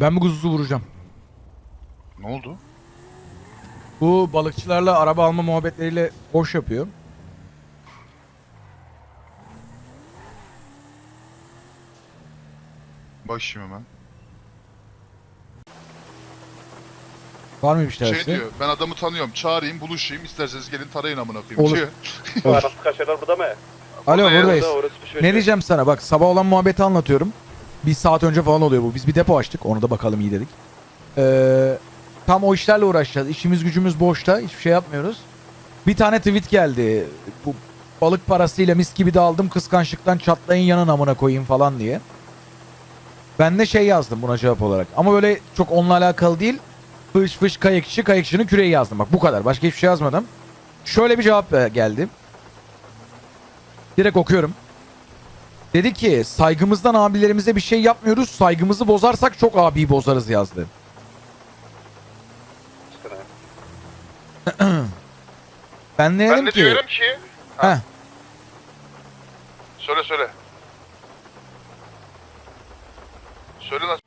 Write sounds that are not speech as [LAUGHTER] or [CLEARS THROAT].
Ben bu kuzusu vuracağım. Ne oldu? Bu balıkçılarla araba alma muhabbetleriyle boş yapıyor. Başlayayım hemen. Var mı bir şey Şey diyor, ben adamı tanıyorum, çağırayım, buluşayım, isterseniz gelin tarayın amına koyayım Olur. diyor. Arası kaçarlar burada mı? Alo buradayız. Burada orası bir şey. Ne diyeceğim sana bak sabah olan muhabbeti anlatıyorum. Bir saat önce falan oluyor bu. Biz bir depo açtık. Onu da bakalım iyi dedik. Ee, tam o işlerle uğraşacağız. İşimiz gücümüz boşta. Hiçbir şey yapmıyoruz. Bir tane tweet geldi. Bu balık parasıyla mis gibi de aldım. Kıskançlıktan çatlayın yanın amına koyayım falan diye. Ben de şey yazdım buna cevap olarak. Ama böyle çok onunla alakalı değil. Fış fış kayıkçı kayıkçının küreği yazdım. Bak bu kadar. Başka hiçbir şey yazmadım. Şöyle bir cevap e, geldi. Direkt okuyorum. Dedi ki saygımızdan abilerimize bir şey yapmıyoruz. Saygımızı bozarsak çok abiyi bozarız yazdı. [CLEARS THROAT] Ben dedim Ben de ki diyorum ki... Heh. Söyle söyle. Söyle lan.